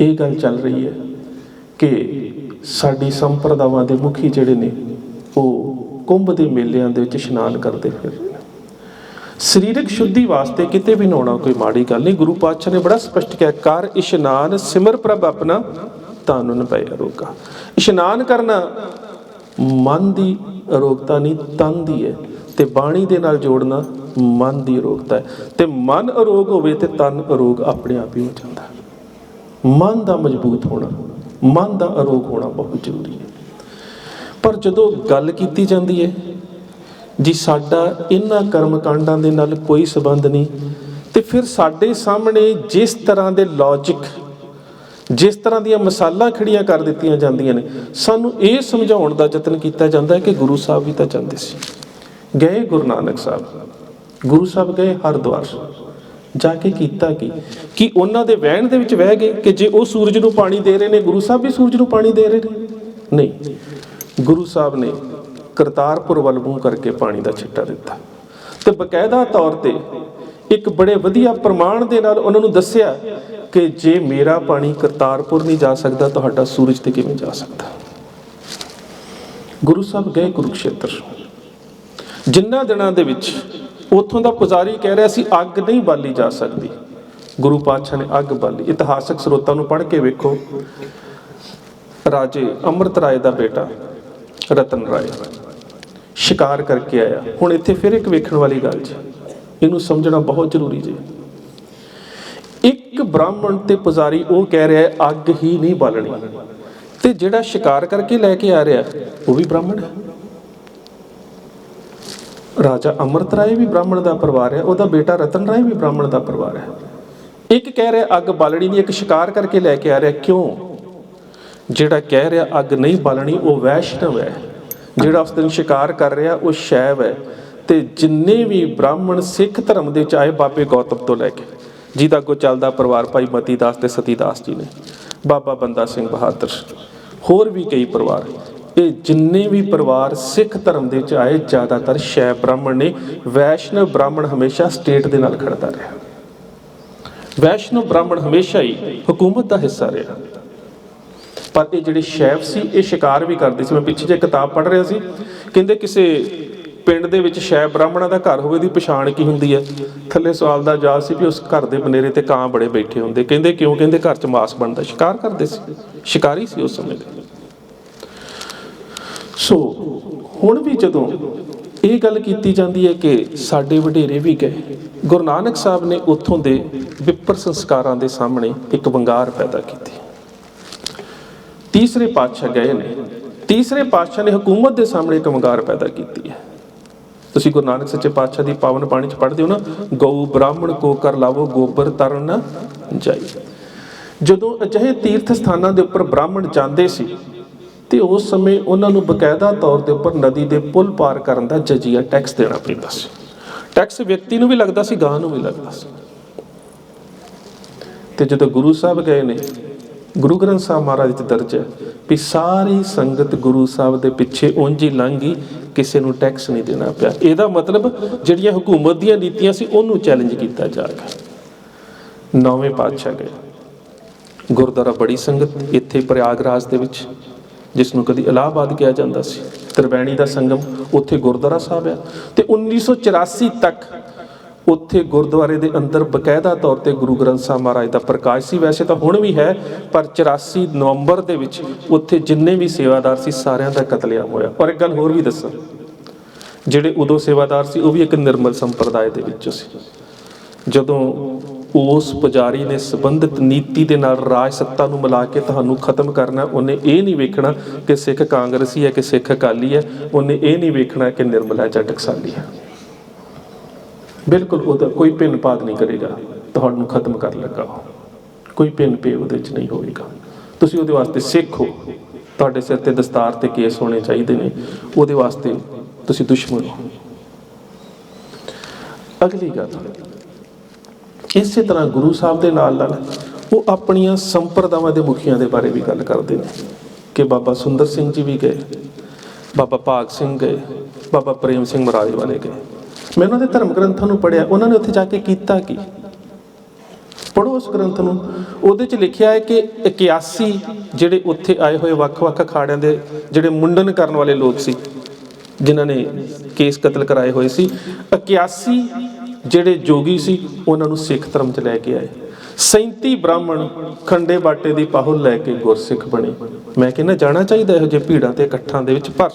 ਇਹ ਗੱਲ ਚੱਲ ਰਹੀ ਹੈ ਕਿ ਸਾਡੀ ਸੰਪਰਦਾਵਾਂ ਦੇ ਮੁਖੀ ਜਿਹੜੇ ਨੇ, ਉਹ ਕੁੰਭ ਦੇ ਮੇਲਿਆਂ ਦੇ ਵਿੱਚ ਇਸ਼ਨਾਨ ਕਰਦੇ ਫਿਰ ਸਰੀਰਕ ਸ਼ੁੱਧੀ ਵਾਸਤੇ ਕਿਤੇ ਵੀ ਨਹਾਉਣਾ ਕੋਈ ਮਾੜੀ ਗੱਲ ਨਹੀਂ। ਗੁਰੂ ਪਾਤਸ਼ਾਹ ਨੇ ਬੜਾ ਸਪਸ਼ਟ ਕਿਹਾ, ਕਰ ਇਸ਼ਨਾਨ ਸਿਮਰ ਪ੍ਰਭ ਆਪਣਾ ਤਨ ਪੈ ਰੋਗਾ ਇਸ਼ਨਾਨ ਕਰਨਾ ਮਨ ਦੀ ਅਰੋਗਤਾ ਨਹੀਂ, ਤਨ ਦੀ ਹੈ। ਤੇ ਬਾਣੀ ਦੇ ਨਾਲ ਜੋੜਨਾ ਮਨ ਦੀ ਅਰੋਗਤਾ ਹੈ। ਤੇ ਮਨ ਅਰੋਗ ਹੋਵੇ ਤੇ ਤਨ ਅਰੋਗ ਆਪਣੇ ਆਪ ਹੀ ਹੋ ਜਾਂਦਾ ਮਨ ਦਾ ਮਜ਼ਬੂਤ ਹੋਣਾ, ਮਨ ਦਾ ਅਰੋਗ ਹੋਣਾ ਬਹੁਤ ਜ਼ਰੂਰੀ ਹੈ। ਪਰ ਜਦੋਂ ਗੱਲ ਕੀਤੀ ਜਾਂਦੀ ਹੈ, ਜੀ ਸਾਡਾ ਇਹਨਾਂ ਕਰਮ ਕਾਂਡਾਂ ਦੇ ਨਾਲ ਕੋਈ ਸਬੰਧ ਨਹੀਂ, ਤੇ ਫਿਰ ਸਾਡੇ ਸਾਹਮਣੇ ਜਿਸ ਤਰ੍ਹਾਂ ਦੇ ਲੌਜੀਕ ਜਿਸ ਤਰ੍ਹਾਂ ਦੀਆਂ ਮਸਾਲਾਂ ਖੜੀਆਂ ਕਰ ਦਿੱਤੀਆਂ ਜਾਂਦੀਆਂ ਨੇ, ਸਾਨੂੰ ਇਹ ਸਮਝਾਉਣ ਦਾ ਯਤਨ ਕੀਤਾ ਜਾਂਦਾ ਹੈ ਕਿ ਗੁਰੂ ਸਾਹਿਬ ਵੀ ਤਾਂ ਜਾਂਦੇ ਸੀ। ਗਏ ਗੁਰੂ ਨਾਨਕ ਸਾਹਿਬ। ਗੁਰੂ ਸਾਹਿਬ ਗਏ ਹਰਿਦੁਆਰ। ਜਾ ਕੇ ਕੀਤਾ ਕੀ? ਕਿ ਉਹਨਾਂ ਦੇ ਵਹਿਣ ਦੇ ਵਿੱਚ ਵਹਿ ਗਏ ਕਿ ਜੇ ਉਹ ਸੂਰਜ ਨੂੰ ਪਾਣੀ ਦੇ ਰਹੇ ਨੇ, ਗੁਰੂ ਸਾਹਿਬ ਵੀ ਸੂਰਜ ਨੂੰ ਪਾਣੀ ਦੇ ਰਹੇ ਨੇ? ਨਹੀਂ। ਗੁਰੂ ਸਾਹਿਬ ਨੇ ਕਰਤਾਰਪੁਰ ਵੱਲ ਮੂੰਹ ਕਰਕੇ ਪਾਣੀ ਦਾ ਛਿੱਟਾ ਦਿੱਤਾ। ਤੇ ਬਕਾਇਦਾ ਤੌਰ ਤੇ ਇੱਕ ਬੜੇ ਵਧੀਆ ਪ੍ਰਮਾਣ ਦੇ ਨਾਲ ਉਹਨਾਂ ਨੂੰ ਦੱਸਿਆ ਕਿ ਜੇ ਮੇਰਾ ਪਾਣੀ ਕਰਤਾਰਪੁਰ ਨਹੀਂ ਜਾ ਸਕਦਾ, ਤੁਹਾਡਾ ਸੂਰਜ ਤੇ ਕਿਵੇਂ ਜਾ ਸਕਦਾ? ਗੁਰੂ ਸਾਹਿਬ ਗਏ ਕੁਰੂਕਸ਼ੇਤਰ। ਜਿੰਨਾ ਦਿਨਾਂ ਦੇ ਵਿੱਚ ਉੱਥੋਂ ਦਾ ਪੁਜਾਰੀ ਕਹਿ ਰਿਹਾ ਸੀ, ਅੱਗ ਨਹੀਂ ਬਾਲੀ ਜਾ ਸਕਦੀ। ਗੁਰੂ ਪਾਤਸ਼ਾਹ ਨੇ ਅੱਗ ਬਾਲੀ। ਇਤਿਹਾਸਕ ਸਰੋਤਾਂ ਨੂੰ ਪੜ੍ਹ ਕੇ ਵੇਖੋ। ਰਾਜੇ ਅੰਮ੍ਰਿਤ ਰਾਏ ਦਾ ਬੇਟਾ, ਰਤਨ ਰਾਏ। ਸ਼ਿਕਾਰ ਕਰਕੇ ਆਇਆ। ਹੁਣ ਇੱਥੇ ਫਿਰ ਇੱਕ ਵੇਖਣ ਵਾਲੀ ਗੱਲ ਜੀ। ਇਹਨੂੰ ਸਮਝਣਾ ਬਹੁਤ ਜ਼ਰੂਰੀ ਜੀ। ਇੱਕ ਬ੍ਰਾਹਮਣ ਤੇ ਪੁਜਾਰੀ ਉਹ ਕਹਿ ਰਿਹਾ ਹੈ, ਅੱਗ ਹੀ ਨਹੀਂ ਬਾਲਣੀ। ਤੇ ਜਿਹੜਾ ਸ਼ਿਕਾਰ ਕਰਕੇ ਲੈ ਕੇ ਆ ਰਿਹਾ, ਉਹ ਵੀ ਬ੍ਰਾਹਮਣ ਹੈ। ਰਾਜਾ ਅੰਮ੍ਰਿਤ ਰਾਏ ਵੀ ਬ੍ਰਾਹਮਣ ਦਾ ਪਰਿਵਾਰ ਹੈ, ਉਹਦਾ ਬੇਟਾ ਰਤਨ ਰਾਏ ਵੀ ਬ੍ਰਾਹਮਣ ਦਾ ਪਰਿਵਾਰ ਹੈ। ਇੱਕ ਕਹਿ ਰਿਹਾ, ਅੱਗ ਬਾਲਣੀ ਨਹੀਂ, ਇੱਕ ਸ਼ਿਕਾਰ ਕਰਕੇ ਲੈ ਕੇ ਆ ਰਿਹਾ, ਕਿਉਂ? ਜਿਹੜਾ ਕਹਿ ਰਿਹਾ, ਅੱਗ ਨਹੀਂ ਬਾਲਣੀ, ਉਹ ਵੈਸ਼ਨਵ ਹੈ। ਜਿਹੜਾ ਉਸ ਦਿਨ ਸ਼ਿਕਾਰ ਕਰ ਰਿਹਾ, ਉਹ ਸ਼ੈਵ ਹੈ। ਤੇ ਜਿੰਨੇ ਵੀ ਬ੍ਰਾਹਮਣ ਸਿੱਖ ਧਰਮ ਦੇ, ਚਾਹੇ ਬਾਬੇ ਗੌਤਮ ਤੋਂ ਲੈ ਕੇ, ਜਿਹਦਾ ਕੋ ਚੱਲਦਾ ਪਰਿਵਾਰ ਭਾਈ ਮਤੀ ਦਾਸ ਤੇ ਸਤੀ ਦਾਸ ਜੀ ਨੇ, ਬਾਬਾ ਬੰਦਾ ਸਿੰਘ ਬਹਾਦਰ, ਹੋਰ ਵੀ ਕਈ ਪਰਿਵਾਰ। ਇਹ ਜਿੰਨੇ ਵੀ ਪਰਿਵਾਰ ਸਿੱਖ ਧਰਮ ਦੇ ਚ ਆਏ ਜ਼ਿਆਦਾਤਰ ਸ਼ੈ ਬ੍ਰਾਹਮਣ ਨੇ, ਵੈਸ਼ਨਵ ਬ੍ਰਾਹਮਣ ਹਮੇਸ਼ਾ ਸਟੇਟ ਦੇ ਨਾਲ ਖੜਦਾ ਰਿਹਾ। ਵੈਸ਼ਨਵ ਬ੍ਰਾਹਮਣ ਹਮੇਸ਼ਾ ਹੀ ਹਕੂਮਤ ਦਾ ਹਿੱਸਾ ਰਿਹਾ। ਪਰ ਇਹ ਜਿਹੜੇ ਸ਼ੈਫ ਸੀ, ਇਹ ਸ਼ਿਕਾਰ ਵੀ ਕਰਦੇ ਸੀ। ਮੈਂ ਪਿੱਛੇ ਜੇ ਕਿਤਾਬ ਪੜ੍ਹ ਰਿਹਾ ਸੀ। ਕਹਿੰਦੇ ਕਿਸੇ ਪਿੰਡ ਦੇ ਵਿੱਚ ਸ਼ੈਫ ਬ੍ਰਾਹਮਣਾਂ ਦਾ ਘਰ ਹੋਵੇ ਦੀ ਪਛਾਣ ਕੀ ਹੁੰਦੀ ਹੈ? ਥੱਲੇ ਸਵਾਲ ਦਾ ਜਵਾਬ ਸੀ ਵੀ ਉਸ ਘਰ ਦੇ ਬਨੇਰੇ ਤੇ ਕਾਂ ਬੜੇ ਬੈਠੇ ਹੁੰਦੇ। ਕਹਿੰਦੇ ਕਿਉਂ? ਕਹਿੰਦੇ ਘਰ 'ਚ ਮਾਸ ਬਣਦਾ। ਸ਼ਿਕਾਰ ਕਰਦੇ ਸੀ। ਸ਼ਿਕਾਰੀ ਸੀ ਉਸ ਸਮੇਂ ਦੇ। ਸੋ, ਹੁਣ ਵੀ ਜਦੋਂ ਇਹ ਗੱਲ ਕੀਤੀ ਜਾਂਦੀ ਹੈ ਕਿ ਸਾਡੇ ਵਡੇਰੇ ਵੀ ਗਏ, ਗੁਰੂ ਨਾਨਕ ਸਾਹਿਬ ਨੇ ਉੱਥੋਂ ਦੇ ਵਿਪਰ ਸੰਸਕਾਰਾਂ ਦੇ ਸਾਹਮਣੇ ਇੱਕ ਵੰਗਾਰ ਪੈਦਾ ਕੀਤੀ। ਤੀਸਰੇ ਪਾਤਸ਼ਾਹ ਗਏ ਨੇ। ਤੀਸਰੇ ਪਾਤਸ਼ਾਹ ਨੇ ਹਕੂਮਤ ਦੇ ਸਾਹਮਣੇ ਇੱਕ ਵੰਗਾਰ ਪੈਦਾ ਕੀਤੀ ਹੈ। ਤੁਸੀਂ ਗੁਰੂ ਨਾਨਕ ਸੱਚੇ ਪਾਤਸ਼ਾਹ ਦੀ ਪਾਵਨ ਬਾਣੀ ਚ ਪੜ੍ਹਦੇ ਹੋ ਨਾ, ਗਊ ਬ੍ਰਾਹਮਣ ਕੋ ਕਰ ਲਾਵੋ ਗੋਬਰ ਤਰਨ ਜਾਈ। ਜਦੋਂ ਅਜਿਹੇ ਤੀਰਥ ਸਥਾਨਾਂ ਦੇ ਉੱਪਰ ਬ੍ਰਾਹਮਣ ਜਾਂਦੇ ਸੀ, ਤੇ ਉਸ ਸਮੇਂ ਉਹਨਾਂ ਨੂੰ ਬਕਾਇਦਾ ਤੌਰ ਦੇ ਉੱਪਰ ਨਦੀ ਦੇ ਪੁਲ ਪਾਰ ਕਰਨ ਦਾ ਜਜੀਆ ਟੈਕਸ ਦੇਣਾ ਪੈਂਦਾ ਸੀ। ਟੈਕਸ ਵਿਅਕਤੀ ਨੂੰ ਵੀ ਲੱਗਦਾ ਸੀ ਗਾਂ ਨੂੰ ਵੀ ਲੱਗਦਾ ਸੀ। ਤੇ ਜਦੋਂ ਗੁਰੂ ਸਾਹਿਬ ਗਏ ਨੇ, ਗੁਰੂ ਗ੍ਰੰਥ ਸਾਹਿਬ ਮਹਾਰਾਜ ਚ ਦਰਜ ਹੈ ਵੀ ਸਾਰੀ ਸੰਗਤ ਗੁਰੂ ਸਾਹਿਬ ਦੇ ਪਿੱਛੇ ਉਂਝ ਹੀ ਲੰਘ ਕਿਸੇ ਨੂੰ ਟੈਕਸ ਨਹੀਂ ਦੇਣਾ ਪਿਆ। ਇਹਦਾ ਮਤਲਬ ਜਿਹੜੀਆਂ ਹਕੂਮਤ ਦੀਆਂ ਨੀਤੀਆਂ ਸੀ, ਉਹਨੂੰ ਚੈਲੰਜ ਕੀਤਾ ਜਾ ਨੌਵੇਂ ਪਾਤਸ਼ਾਹ ਗਏ। ਗੁਰਦੁਆਰਾ ਬੜੀ ਸੰਗਤ, ਇੱਥੇ ਪ੍ਰਯਾਗਰਾਜ ਦੇ ਵਿੱਚ, ਜਿਸ ਨੂੰ ਕਦੀ ਇਲਾਹਾਬਾਦ ਕਿਹਾ ਜਾਂਦਾ ਸੀ। ਤ੍ਰਿਵੈਣੀ ਦਾ ਸੰਗਮ, ਉੱਥੇ ਗੁਰਦੁਆਰਾ ਸਾਹਿਬ ਆ। ਤੇ 1984 ਤੱਕ ਉੱਥੇ ਗੁਰਦੁਆਰੇ ਦੇ ਅੰਦਰ ਬਕਾਇਦਾ ਤੌਰ ਤੇ ਗੁਰੂ ਗ੍ਰੰਥ ਸਾਹਿਬ ਮਹਾਰਾਜ ਦਾ ਪ੍ਰਕਾਸ਼ ਸੀ। ਵੈਸੇ ਤਾਂ ਹੁਣ ਵੀ ਹੈ, ਪਰ 84 ਨਵੰਬਰ ਦੇ ਵਿੱਚ ਉੱਥੇ ਜਿੰਨੇ ਵੀ ਸੇਵਾਦਾਰ ਸੀ, ਸਾਰਿਆਂ ਦਾ ਕਤਲੇਆਮ ਹੋਇਆ। ਔਰ ਇੱਕ ਗੱਲ ਹੋਰ ਵੀ ਦੱਸਾਂ, ਜਿਹੜੇ ਉਦੋਂ ਸੇਵਾਦਾਰ ਸੀ, ਉਹ ਵੀ ਇੱਕ ਨਿਰਮਲ ਸੰਪਰਦਾਇ ਦੇ ਵਿੱਚੋਂ ਸੀ। ਜਦੋਂ ਉਸ ਪੁਜਾਰੀ ਨੇ ਸੰਬੰਧਿਤ ਨੀਤੀ ਦੇ ਨਾਲ ਰਾਜ ਸੱਤਾ ਨੂੰ ਮਿਲਾ ਕੇ ਤੁਹਾਨੂੰ ਖਤਮ ਕਰਨਾ ਉਹਨੇ ਇਹ ਨਹੀਂ ਵੇਖਣਾ ਕਿ ਸਿੱਖ ਕਾਂਗਰਸੀ ਹੈ, ਕਿ ਸਿੱਖ ਅਕਾਲੀ ਹੈ, ਉਹਨੇ ਇਹ ਨਹੀਂ ਵੇਖਣਾ ਕਿ ਨਿਰਮਲ ਹੈ ਜਾਂ ਟਕਸਾਲੀ ਹੈ। ਬਿਲਕੁਲ ਉਹਦਾ ਕੋਈ ਭਿੰਨ ਭਾਗ ਨਹੀਂ ਕਰੇਗਾ। ਤੁਹਾਨੂੰ ਖਤਮ ਕਰ ਲੱਗਾ ਕੋਈ ਭਿੰਨ ਭੇਵ ਉਹਦੇ ਵਿੱਚ ਨਹੀਂ ਹੋਵੇਗਾ ਤੁਸੀਂ ਉਹਦੇ ਵਾਸਤੇ ਸਿੱਖ ਹੋ। ਤੁਹਾਡੇ ਸਿਰ ਤੇ ਦਸਤਾਰ ਤੇ ਕੇਸ ਹੋਣੇ ਚਾਹੀਦੇ ਨੇ। ਉਹਦੇ ਵਾਸਤੇ ਤੁਸੀਂ ਦੁਸ਼ਮਣ ਹੋ। ਅਗਲੀ ਗੱਲ। ਇਸੇ ਤਰ੍ਹਾਂ ਗੁਰੂ ਸਾਹਿਬ ਦੇ ਨਾਲ ਨਾਲ ਉਹ ਆਪਣੀਆਂ ਸੰਪਰਦਾਵਾਂ ਦੇ ਮੁਖੀਆਂ ਦੇ ਬਾਰੇ ਵੀ ਗੱਲ ਕਰਦੇ ਨੇ। ਕਿ ਬਾਬਾ ਸੁੰਦਰ ਸਿੰਘ ਜੀ ਵੀ ਗਏ। ਬਾਬਾ ਭਾਗ ਸਿੰਘ ਗਏ। ਬਾਬਾ ਪ੍ਰੇਮ ਸਿੰਘ ਮਰਾਲੇ ਵਾਲੇ ਗਏ। ਮੈਂ ਉਹਨਾਂ ਦੇ ਧਰਮ ਗ੍ਰੰਥਾਂ ਨੂੰ ਪੜਿਆ ਉਹਨਾਂ ਨੇ ਉੱਥੇ ਜਾ ਕੇ ਕੀਤਾ ਕੀ? ਪੜੋ ਉਸ ਗ੍ਰੰਥ ਨੂੰ। ਉਹਦੇ ਚ ਲਿਖਿਆ ਹੈ ਕਿ 81 ਜਿਹੜੇ ਉੱਥੇ ਆਏ ਹੋਏ ਵੱਖ-ਵੱਖ ਅਖਾੜਿਆਂ ਦੇ ਜਿਹੜੇ ਮੁੰਡਨ ਕਰਨ ਵਾਲੇ ਲੋਕ ਸੀ, ਜਿਨ੍ਹਾਂ ਨੇ ਕੇਸ ਕਤਲ ਕਰਾਏ ਹੋਏ ਸੀ 81 ਜਿਹੜੇ ਜੋਗੀ ਸੀ, ਉਹਨਾਂ ਨੂੰ ਸਿੱਖ ਧਰਮ ਚ ਲੈ ਕੇ ਆਏ। 37 ਬ੍ਰਾਹਮਣ ਖੰਡੇ ਬਾਟੇ ਦੀ ਪਾਹੁਲ ਲੈ ਕੇ ਗੁਰਸਿੱਖ ਬਣੇ। ਮੈਂ ਕਹਿੰਦਾ, ਜਾਣਾ ਚਾਹੀਦਾ ਇਹੋ ਜਿਹੇ ਭੀੜਾਂ ਤੇ ਇਕੱਠਾਂ ਦੇ ਵਿੱਚ, ਪਰ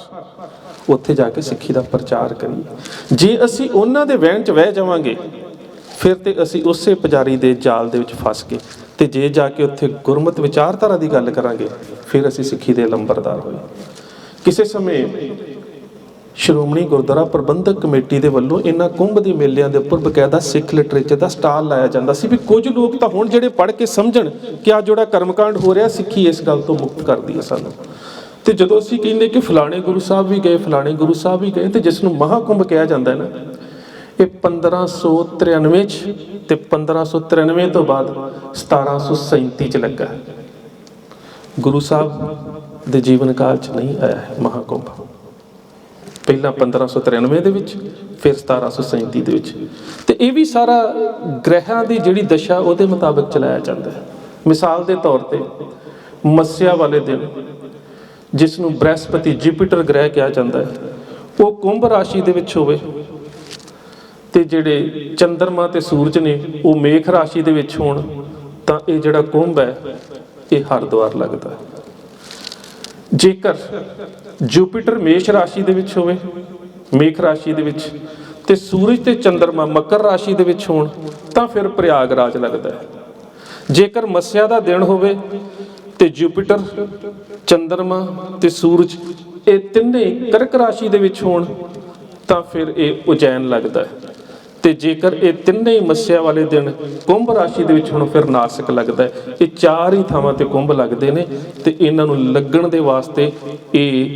ਉੱਥੇ ਜਾ ਕੇ ਸਿੱਖੀ ਦਾ ਪ੍ਰਚਾਰ ਕਰੀਏ। ਜੇ ਅਸੀਂ ਉਹਨਾਂ ਦੇ ਵਹਿਣ ਚ ਵਹਿ ਜਾਵਾਂਗੇ, ਫਿਰ ਤੇ ਅਸੀਂ ਉਸੇ ਪੁਜਾਰੀ ਦੇ ਜਾਲ ਦੇ ਵਿੱਚ ਫਸ ਗਏ। ਤੇ ਜੇ ਜਾ ਕੇ ਉੱਥੇ ਗੁਰਮਤ ਵਿਚਾਰਧਾਰਾ ਦੀ ਗੱਲ ਕਰਾਂਗੇ, ਫਿਰ ਅਸੀਂ ਸਿੱਖੀ ਦੇ ਲੰਬਰਦਾਰ ਹੋਏ। ਕਿਸੇ ਸਮੇਂ ਸ਼੍ਰੋਮਣੀ ਗੁਰਦੁਆਰਾ ਪ੍ਰਬੰਧਕ ਕਮੇਟੀ ਦੇ ਵੱਲੋਂ ਇਹਨਾਂ ਕੁੰਭ ਦੇ ਮੇਲਿਆਂ ਦੇ ਉੱਪਰ ਬਕਾਇਦਾ ਸਿੱਖ ਲਿਟਰੇਚਰ ਦਾ ਸਟਾਲ ਲਾਇਆ ਜਾਂਦਾ ਸੀ ਵੀ ਕੁਝ ਲੋਕ ਤਾਂ ਹੁਣ ਜਿਹੜੇ ਪੜ੍ਹ ਕੇ ਸਮਝਣ ਕਿ ਆ ਜਿਹੜਾ ਕਰਮਕਾਂਡ ਹੋ ਰਿਹਾ, ਸਿੱਖੀ ਇਸ ਗੱਲ ਤੋਂ ਮੁਕਤ ਕਰਦੀ ਹੈ ਸਾਨੂੰ। ਤੇ ਜਦੋਂ ਅਸੀਂ ਕਹਿੰਦੇ ਕਿ ਫਲਾਣੇ ਗੁਰੂ ਸਾਹਿਬ ਵੀ ਗਏ, ਫਲਾਣੇ ਗੁਰੂ ਸਾਹਿਬ ਵੀ ਗਏ ਤੇ ਜਿਸ ਨੂੰ ਮਹਾਕੁੰਭ ਕਿਹਾ ਜਾਂਦਾ ਹੈ ਨਾ, ਇਹ 1593 ਚ ਤੇ 1593 ਤੋਂ ਬਾਅਦ 1737 ਚ ਲੱਗਾ ਗੁਰੂ ਸਾਹਿਬ ਦੇ ਜੀਵਨ ਕਾਲ ਚ ਨਹੀਂ ਆਇਆ ਹੈ ਮਹਾਕੁੰਭ। ਪਹਿਲਾਂ 1593 ਦੇ ਵਿੱਚ, ਫਿਰ 1737 ਦੇ ਵਿੱਚ। ਤੇ ਇਹ ਵੀ ਸਾਰਾ ਗ੍ਰਹਿਾਂ ਦੀ ਜਿਹੜੀ ਦਸ਼ਾ, ਉਹਦੇ ਮੁਤਾਬਕ ਚਲਾਇਆ ਜਾਂਦਾ ਹੈ। ਮਿਸਾਲ ਦੇ ਤੌਰ ਤੇ ਮੱਸਿਆ ਵਾਲੇ ਦਿਨ ਜਿਸ ਨੂੰ ਬ੍ਰਹਿਸਪਤੀ ਜੁਪੀਟਰ ਗ੍ਰਹਿ ਕਿਹਾ ਜਾਂਦਾ ਹੈ, ਉਹ ਕੁੰਭ ਰਾਸ਼ੀ ਦੇ ਵਿੱਚ ਹੋਵੇ। ਤੇ ਜਿਹੜੇ ਚੰ드ਰਮਾ ਤੇ ਸੂਰਜ ਨੇ, ਉਹ ਮੇਖ ਰਾਸ਼ੀ ਦੇ ਵਿੱਚ ਹੋਣ, ਤਾਂ ਇਹ ਜਿਹੜਾ ਕੁੰਭ ਹੈ, ਇਹ ਹਰਦੁਆਰ ਲੱਗਦਾ ਹੈ। ਜੇਕਰ ਜੁਪੀਟਰ ਮੇਸ਼ ਰਾਸ਼ੀ ਦੇ ਵਿੱਚ ਹੋਵੇ, ਮੇਖ ਰਾਸ਼ੀ ਦੇ ਵਿੱਚ, ਤੇ ਸੂਰਜ ਤੇ ਚੰ드ਰਮਾ ਮਕਰ ਰਾਸ਼ੀ ਦੇ ਵਿੱਚ ਹੋਣ, ਤਾਂ ਫਿਰ ਪ੍ਰਯਾਗਰਾਜ ਲੱਗਦਾ ਹੈ। ਜੇਕਰ ਮੱਸਿਆ ਦਾ ਦਿਨ ਹੋਵੇ ਤੇ ਜੁਪੀਟਰ ਚੰ드ਰਮਾ ਤੇ ਸੂਰਜ ਇਹ ਤਿੰਨੇ ਕਰਕ ਰਾਸ਼ੀ ਦੇ ਵਿੱਚ ਹੋਣ ਤਾਂ ਫਿਰ ਇਹ ਉਜੈਨ ਲੱਗਦਾ ਹੈ। ਤੇ ਜੇਕਰ ਇਹ ਤਿੰਨੇ ਹੀ ਮੱਸਿਆ ਵਾਲੇ ਦਿਨ ਕੁੰਭ ਰਾਸ਼ੀ ਦੇ ਵਿੱਚ ਹੁਣ, ਫਿਰ ਨਾਸਕ ਲੱਗਦਾ ਹੈ। ਇਹ ਚਾਰ ਹੀ ਥਾਵਾਂ ਤੇ ਕੁੰਭ ਲੱਗਦੇ ਨੇ ਤੇ ਇਹਨਾਂ ਨੂੰ ਲੱਗਣ ਦੇ ਵਾਸਤੇ ਇਹ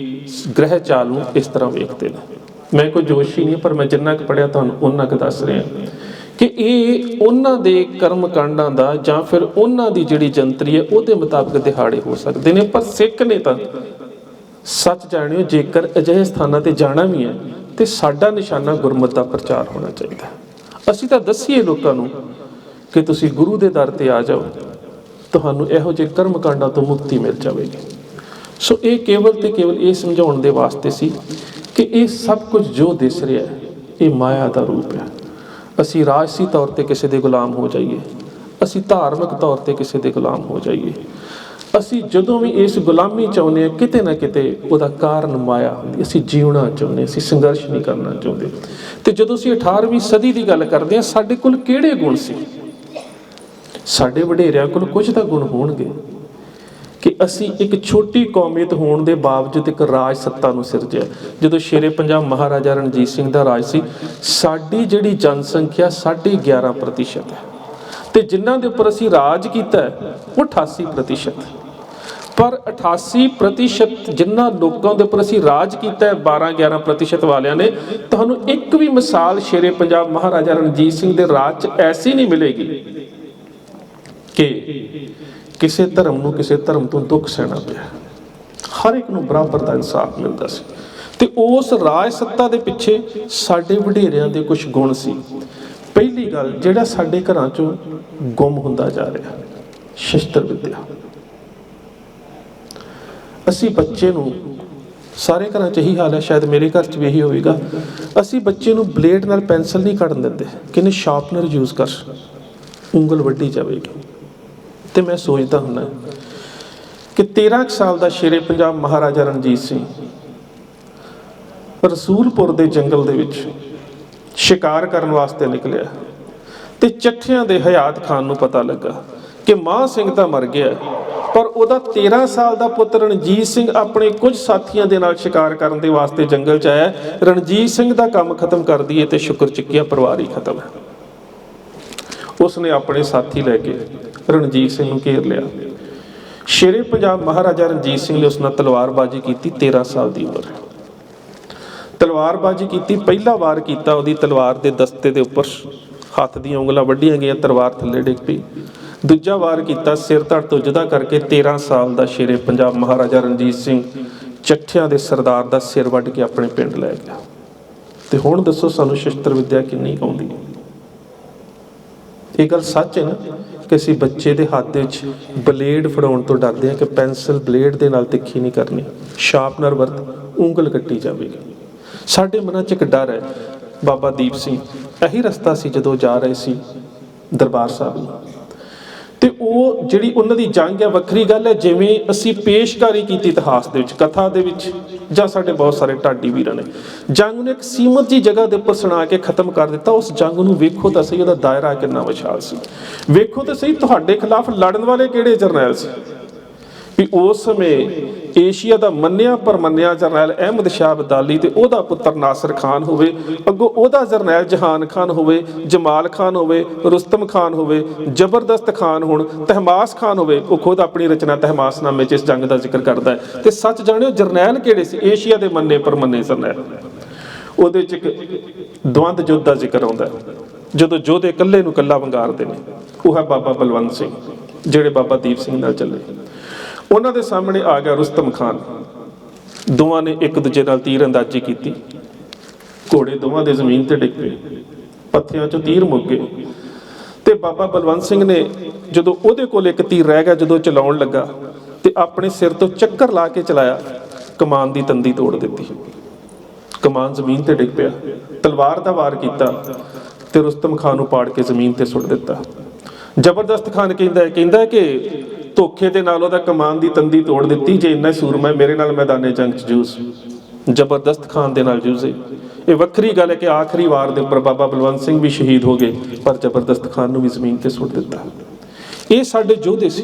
ਗ੍ਰਹਿ ਚਾਲ ਨੂੰ ਇਸ ਤਰ੍ਹਾਂ ਵੇਖਦੇ ਨੇ। ਮੈਂ ਕੋਈ ਜੋਸ਼ ਹੀ ਨਹੀਂ, ਪਰ ਮੈਂ ਜਿੰਨਾ ਕੁ ਪੜਿਆ ਤੁਹਾਨੂੰ ਉਹਨਾਂ ਕੁ ਦੱਸ ਰਿਹਾ। ਕਿ ਇਹ ਉਹਨਾਂ ਦੇ ਕਰਮ ਕਾਂਡਾਂ ਦਾ ਜਾਂ ਫਿਰ ਉਹਨਾਂ ਦੀ ਜਿਹੜੀ ਜੰਤਰੀ ਹੈ, ਉਹਦੇ ਮੁਤਾਬਕ ਦਿਹਾੜੇ ਹੋ ਸਕਦੇ ਨੇ। ਪਰ ਸਿੱਖ ਨੇ ਤਾਂ ਸੱਚ ਜਾਣਿਓ, ਜੇਕਰ ਅਜਿਹੇ ਸਥਾਨਾਂ ਤੇ ਜਾਣਾ ਵੀ ਹੈ, ਤੇ ਸਾਡਾ ਨਿਸ਼ਾਨਾ ਗੁਰਮਤਿ ਦਾ ਪ੍ਰਚਾਰ ਹੋਣਾ ਚਾਹੀਦਾ ਅਸੀਂ ਤਾਂ ਦੱਸੀਏ ਲੋਕਾਂ ਨੂੰ ਕਿ ਤੁਸੀਂ ਗੁਰੂ ਦੇ ਦਰ ਤੇ ਆ ਜਾਓ, ਤੁਹਾਨੂੰ ਇਹੋ ਜਿਹੇ ਕਰਮ ਕਾਂਡਾਂ ਤੋਂ ਮੁਕਤੀ ਮਿਲ ਜਾਵੇਗੀ। ਸੋ ਇਹ ਕੇਵਲ ਤੇ ਕੇਵਲ ਇਹ ਸਮਝਾਉਣ ਦੇ ਵਾਸਤੇ ਸੀ ਕਿ ਇਹ ਸਭ ਕੁਝ ਜੋ ਦਿਸ ਰਿਹਾ ਹੈ, ਇਹ ਮਾਇਆ ਦਾ ਰੂਪ ਹੈ। ਅਸੀਂ ਰਾਜਸੀ ਤੌਰ ਤੇ ਕਿਸੇ ਦੇ ਗੁਲਾਮ ਹੋ ਜਾਈਏ। ਅਸੀਂ ਧਾਰਮਿਕ ਤੌਰ ਤੇ ਕਿਸੇ ਦੇ ਗੁਲਾਮ ਹੋ ਜਾਈਏ। ਅਸੀਂ ਜਦੋਂ ਵੀ ਇਸ ਗੁਲਾਮੀ ਚਾਹੁੰਦੇ ਹਾਂ, ਕਿਤੇ ਨਾ ਕਿਤੇ ਉਹਦਾ ਕਾਰਨ ਮਾਇਆ ਹੁੰਦੀ ਅਸੀਂ ਜੀਉਣਾ ਚਾਹੁੰਦੇ ਅਸੀਂ ਸੰਘਰਸ਼ ਨਹੀਂ ਕਰਨਾ ਚਾਹੁੰਦੇ। ਤੇ ਜਦੋਂ ਅਸੀਂ 18ਵੀਂ ਸਦੀ ਦੀ ਗੱਲ ਕਰਦੇ ਹਾਂ, ਸਾਡੇ ਕੋਲ ਕਿਹੜੇ ਗੁਣ ਸੀ? ਸਾਡੇ ਵਡੇਰਿਆਂ ਕੋਲ ਕੁਝ ਤਾਂ ਗੁਣ ਹੋਣਗੇ। ਕਿ ਅਸੀਂ ਇੱਕ ਛੋਟੀ ਕੌਮੀਅਤ ਹੋਣ ਦੇ ਬਾਵਜੂਦ ਇੱਕ ਰਾਜ ਸੱਤਾ ਨੂੰ ਸਿਰਜਿਆ। ਜਦੋਂ ਸ਼ੇਰੇ ਪੰਜਾਬ ਮਹਾਰਾਜਾ ਰਣਜੀਤ ਸਿੰਘ ਦਾ ਰਾਜ ਸੀ, ਸਾਡੀ ਜਿਹੜੀ ਜਨਸੰਖਿਆ 11.5% ਹੈ। ਤੇ ਜਿਨ੍ਹਾਂ ਦੇ ਉੱਪਰ ਅਸੀਂ ਰਾਜ ਕੀਤਾ ਉਹ 88% ਪਰ 88% ਜਿਨ੍ਹਾਂ ਲੋਕਾਂ ਦੇ ਉੱਪਰ ਅਸੀਂ ਰਾਜ ਕੀਤਾ ਹੈ 12-11% ਵਾਲਿਆਂ ਨੇ, ਤੁਹਾਨੂੰ ਇੱਕ ਵੀ ਮਿਸਾਲ ਸ਼ੇਰੇ ਪੰਜਾਬ ਮਹਾਰਾਜਾ ਰਣਜੀਤ ਸਿੰਘ ਦੇ ਰਾਜ 'ਚ ਐਸੀ ਨਹੀਂ ਮਿਲੇਗੀ ਕਿ ਕਿਸੇ ਧਰਮ ਨੂੰ ਕਿਸੇ ਧਰਮ ਤੋਂ ਦੁੱਖ ਸਹਿਣਾ ਪਿਆ। ਹਰ ਇੱਕ ਨੂੰ ਬਰਾਬਰ ਦਾ ਇਨਸਾਫ ਮਿਲਦਾ ਸੀ। ਤੇ ਉਸ ਰਾਜ ਸੱਤਾ ਦੇ ਪਿੱਛੇ ਸਾਡੇ ਵਡੇਰਿਆਂ ਦੇ ਕੁਝ ਗੁਣ ਸੀ। ਪਹਿਲੀ ਗੱਲ, ਜਿਹੜਾ ਸਾਡੇ ਘਰਾਂ ਚੋਂ ਗੁੰਮ ਹੁੰਦਾ ਜਾ ਰਿਹਾ, ਸ਼ਸਤਰ ਵਿਦਿਆ। ਅਸੀਂ ਬੱਚੇ ਨੂੰ, ਸਾਰੇ ਘਰਾਂ 'ਚ ਇਹੀ ਹਾਲ ਹੈ, ਸ਼ਾਇਦ ਮੇਰੇ ਘਰ 'ਚ ਵੀ ਇਹੀ ਹੋਵੇਗਾ। ਅਸੀਂ ਬੱਚੇ ਨੂੰ ਬਲੇਡ ਨਾਲ ਪੈਨਸਲ ਨਹੀਂ ਕੱਢਣ ਦਿੰਦੇ। ਕਿਨੇ ਸ਼ਾਰਪਨਰ ਯੂਜ਼ ਕਰ, ਉਂਗਲ ਵੱਢੀ ਜਾਵੇਗੀ। ਤੇ ਮੈਂ ਸੋਚਦਾ ਹੁੰਦਾ ਕਿ 13 ਕੁ ਸਾਲ ਦਾ ਸ਼ੇਰੇ ਪੰਜਾਬ ਮਹਾਰਾਜਾ ਰਣਜੀਤ ਸਿੰਘ ਰਸੂਲਪੁਰ ਦੇ ਜੰਗਲ ਦੇ ਵਿੱਚ ਸ਼ਿਕਾਰ ਕਰਨ ਵਾਸਤੇ ਨਿਕਲਿਆ ਤੇ ਚੱਠਿਆਂ ਦੇ ਹਯਾਤ ਖਾਨ ਨੂੰ ਪਤਾ ਲੱਗਾ ਕਿ ਮਾਂ ਸਿੰਘ ਤਾਂ ਮਰ ਗਿਆ ਪਰ ਉਹਦਾ 13 ਸਾਲ ਦਾ ਪੁੱਤ ਰਣਜੀਤ ਸਿੰਘ ਆਪਣੇ ਕੁਝ ਸਾਥੀਆਂ ਦੇ ਨਾਲ ਸ਼ਿਕਾਰ ਕਰਨ ਦੇ ਵਾਸਤੇ ਜੰਗਲ 'ਚ ਆਇਆ ਰਣਜੀਤ ਸਿੰਘ ਦਾ ਕੰਮ ਖਤਮ ਕਰ ਦਈਏ ਤੇ ਸ਼ੁਕਰ ਚੁੱਕਿਆ ਪਰਿਵਾਰ ਹੀ ਖਤਮ ਹੈ। ਉਸਨੇ ਆਪਣੇ ਸਾਥੀ ਲੈ ਕੇ ਰਣਜੀਤ ਸਿੰਘ ਨੂੰ ਘੇਰ ਲਿਆ। ਸ਼ੇਰੇ ਪੰਜਾਬ ਮਹਾਰਾਜਾ ਰਣਜੀਤ ਸਿੰਘ ਨੇ ਉਸ ਨਾਲ ਤਲਵਾਰਬਾਜ਼ੀ ਕੀਤੀ 13 ਸਾਲ ਦੀ ਉਮਰ। ਤਲਵਾਰਬਾਜ਼ੀ ਕੀਤੀ, ਪਹਿਲਾ ਵਾਰ ਕੀਤਾ, ਉਹਦੀ ਤਲਵਾਰ ਦੇ ਦਸਤੇ ਦੇ ਉੱਪਰ ਹੱਥ ਦੀਆਂ ਉਂਗਲਾਂ ਵੱਢੀਆਂ ਗਈਆਂ, ਤਲਵਾਰ ਥੱਲੇ ਡਿੱਗ ਪਈ। ਦੂਜਾ ਵਾਰ ਕੀਤਾ, ਸਿਰ ਧੜ ਤੋਂ ਜਦਾ ਕਰਕੇ 13 ਸਾਲ ਦਾ ਸ਼ੇਰੇ ਪੰਜਾਬ ਮਹਾਰਾਜਾ ਰਣਜੀਤ ਸਿੰਘ ਚੱਠਿਆਂ ਦੇ ਸਰਦਾਰ ਦਾ ਸਿਰ ਵੱਢ ਕੇ ਆਪਣੇ ਪਿੰਡ ਲੈ ਗਿਆ। ਤੇ ਹੁਣ ਦੱਸੋ ਸਾਨੂੰ ਸ਼ਸਤਰ ਵਿਦਿਆ ਕਿੰਨੀ ਕੁ ਆਉਂਦੀ ਹੈ? ਇਹ ਗੱਲ ਸੱਚ ਹੈ ਨਾ ਕਿ ਅਸੀਂ ਬੱਚੇ ਦੇ ਹੱਥ ਦੇ ਵਿੱਚ ਬਲੇਡ ਫੜਾਉਣ ਤੋਂ ਡਰਦੇ ਹਾਂ ਕਿ ਪੈਨਸਲ ਬਲੇਡ ਦੇ ਨਾਲ ਤਿੱਖੀ ਨਹੀਂ ਕਰਨੀ। ਸ਼ਾਰਪਨਰ ਵਰਤ, ਉਂਗਲ ਕੱਟੀ ਜਾਵੇਗੀ। ਸਾਡੇ ਮਨਾਂ 'ਚ ਇੱਕ ਡਰ ਹੈ। ਬਾਬਾ ਦੀਪ ਸਿੰਘ, ਇਹੀ ਰਸਤਾ ਸੀ ਜਦੋਂ ਜਾ ਰਹੇ ਸੀ ਦਰਬਾਰ ਸਾਹਿਬ ਨੂੰ। ਤੇ ਉਹ ਜਿਹੜੀ ਉਹਨਾਂ ਦੀ ਜੰਗ ਹੈ, ਵੱਖਰੀ ਗੱਲ ਹੈ, ਜਿਵੇਂ ਅਸੀਂ ਪੇਸ਼ਕਾਰੀ ਕੀਤੀ ਇਤਿਹਾਸ ਦੇ ਵਿੱਚ, ਕਥਾ ਦੇ ਵਿੱਚ, ਜਾਂ ਸਾਡੇ ਬਹੁਤ ਸਾਰੇ ਢਾਡੀ ਵੀਰਾਂ ਨੇ। ਜੰਗ ਨੂੰ ਇੱਕ ਸੀਮਤ ਜੀ ਜਗ੍ਹਾ ਦੇ ਉੱਪਰ ਸੁਣਾ ਕੇ ਖਤਮ ਕਰ ਦਿੱਤਾ, ਉਸ ਜੰਗ ਨੂੰ ਵੇਖੋ ਤਾਂ ਸਹੀ ਉਹਦਾ ਦਾਇਰਾ ਕਿੰਨਾ ਵਿਸ਼ਾਲ ਸੀ। ਵੇਖੋ ਤਾਂ ਸਹੀ ਤੁਹਾਡੇ ਖਿਲਾਫ ਲੜਨ ਵਾਲੇ ਕਿਹੜੇ ਜਰਨੈਲ ਸੀ? ਵੀ ਉਸ ਸਮੇਂ ਏਸ਼ੀਆ ਦਾ ਮੰਨਿਆ ਪਰ ਮੰਨਿਆ ਜਰਨੈਲ ਅਹਿਮਦ ਸ਼ਾਹ ਅਬਦਾਲੀ ਤੇ ਉਹਦਾ ਪੁੱਤਰ ਨਾਸਰ ਖਾਨ ਹੋਵੇ, ਅੱਗੋਂ ਉਹਦਾ ਜਰਨੈਲ ਜਹਾਨ ਖਾਨ ਹੋਵੇ, ਜਮਾਲ ਖਾਨ ਹੋਵੇ, ਰੁਸਤਮ ਖਾਨ ਹੋਵੇ, ਜ਼ਬਰਦਸਤ ਖਾਨ ਹੋਣ, ਤਹਿਮਾਸ ਖਾਨ ਹੋਵੇ, ਉਹ ਖੁਦ ਆਪਣੀ ਰਚਨਾ ਤਹਿਮਾਸ ਨਾਮੇ 'ਚ ਇਸ ਜੰਗ ਦਾ ਜ਼ਿਕਰ ਕਰਦਾ ਹੈ। ਤੇ ਸੱਚ ਜਾਣਿਓ ਜਰਨੈਲ ਕਿਹੜੇ ਸੀ? ਏਸ਼ੀਆ ਦੇ ਮੰਨੇ ਪਰ ਮੰਨੇ ਜਰਨੈਲ। ਉਹਦੇ 'ਚ ਇੱਕ ਦਵੰਦ ਯੁੱਧ ਦਾ ਜ਼ਿਕਰ ਆਉਂਦਾ ਜਦੋਂ ਯੋਧੇ ਇਕੱਲੇ ਨੂੰ ਇਕੱਲਾ ਵੰਗਾਰਦੇ ਨੇ, ਉਹ ਹੈ ਬਾਬਾ ਬਲਵੰਤ ਸਿੰਘ, ਜਿਹੜੇ ਬਾਬਾ ਦੀਪ ਸਿੰਘ ਨਾਲ ਚੱਲੇ। ਉਹਨਾਂ ਦੇ ਸਾਹਮਣੇ ਆ ਗਿਆ ਰੁਸਤਮ ਖਾਨ। ਦੋਵਾਂ ਨੇ ਇੱਕ ਦੂਜੇ ਨਾਲ ਤੀਰ ਅੰਦਾਜ਼ੀ ਕੀਤੀ। ਘੋੜੇ ਦੋਵਾਂ ਦੇ ਜ਼ਮੀਨ ਤੇ ਡਿੱਗ ਪਏ। ਪੱਥਿਆਂ 'ਚੋਂ ਤੀਰ ਮੁੱਕ ਗਏ। ਤੇ ਬਾਬਾ ਬਲਵੰਤ ਸਿੰਘ ਨੇ ਜਦੋਂ ਉਹਦੇ ਕੋਲ ਇੱਕ ਤੀਰ ਰਹਿ ਗਿਆ, ਜਦੋਂ ਚਲਾਉਣ ਲੱਗਾ, ਤੇ ਆਪਣੇ ਸਿਰ ਤੋਂ ਚੱਕਰ ਲਾ ਕੇ ਚਲਾਇਆ, ਕਮਾਨ ਦੀ ਤੰਦੀ ਤੋੜ ਦਿੱਤੀ। ਕਮਾਨ ਜ਼ਮੀਨ ਤੇ ਡਿੱਗ ਪਿਆ। ਤਲਵਾਰ ਦਾ ਵਾਰ ਕੀਤਾ ਤੇ ਰੁਸਤਮ ਖਾਨ ਨੂੰ ਪਾੜ ਕੇ ਜ਼ਮੀਨ ਤੇ ਸੁੱਟ ਦਿੱਤਾ। ਜ਼ਬਰਦਸਤ ਖਾਨ ਕਹਿੰਦਾ ਹੈ ਕਹਿੰਦਾ ਕਿ ਧੋਖੇ ਦੇ ਨਾਲ ਉਹਦਾ ਕਮਾਨ ਦੀ ਤੰਦੀ ਤੋੜ ਦਿੱਤੀ, ਜੇ ਇੰਨਾ ਸੂਰਮਾ ਮੇਰੇ ਨਾਲ ਮੈਦਾਨੇ ਜੰਗ 'ਚ ਜੂਸ। ਜ਼ਬਰਦਸਤ ਖਾਨ ਦੇ ਨਾਲ ਜੂਝੇ ਇਹ ਵੱਖਰੀ ਗੱਲ ਹੈ ਕਿ ਆਖਰੀ ਵਾਰ ਦੇ ਉੱਪਰ ਬਾਬਾ ਬਲਵੰਤ ਸਿੰਘ ਵੀ ਸ਼ਹੀਦ ਹੋ ਗਏ, ਪਰ ਜ਼ਬਰਦਸਤ ਖਾਨ ਨੂੰ ਵੀ ਜ਼ਮੀਨ ਤੇ ਸੁੱਟ ਦਿੱਤਾ। ਇਹ ਸਾਡੇ ਯੋਧੇ ਸੀ।